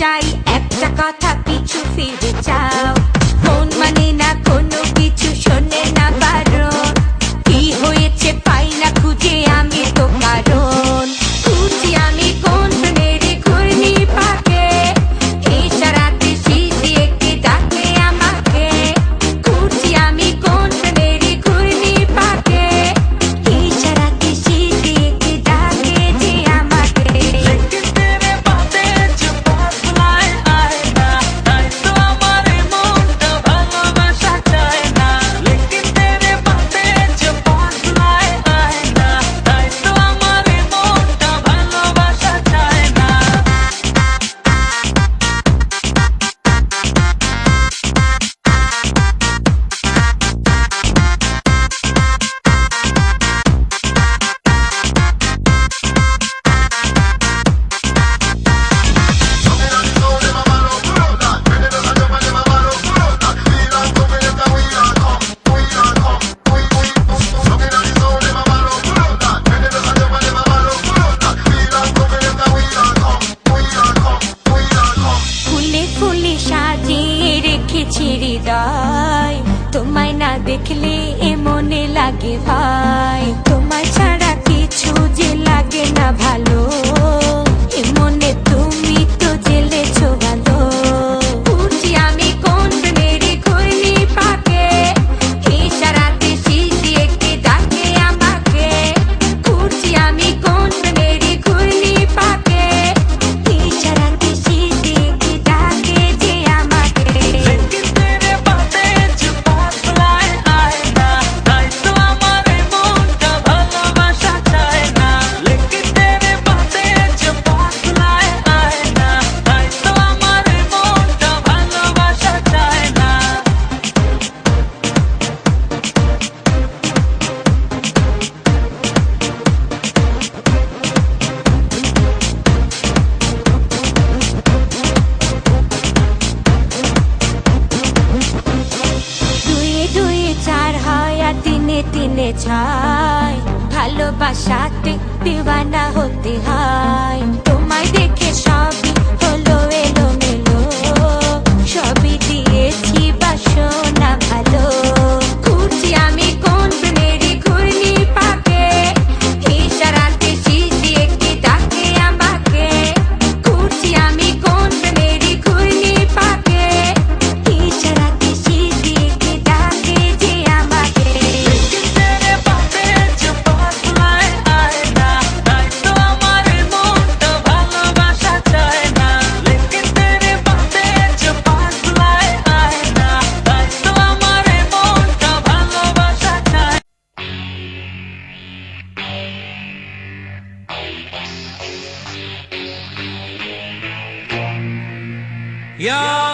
চাই একটা কথা পিছু ফিরে চাও। দেখলে এ মনে লাগে ভাই। তোমার ছাড়া কিছু যে লাগে না ভালো। ভালোবাসাতে দিওয়ানা হতে হয়। Young.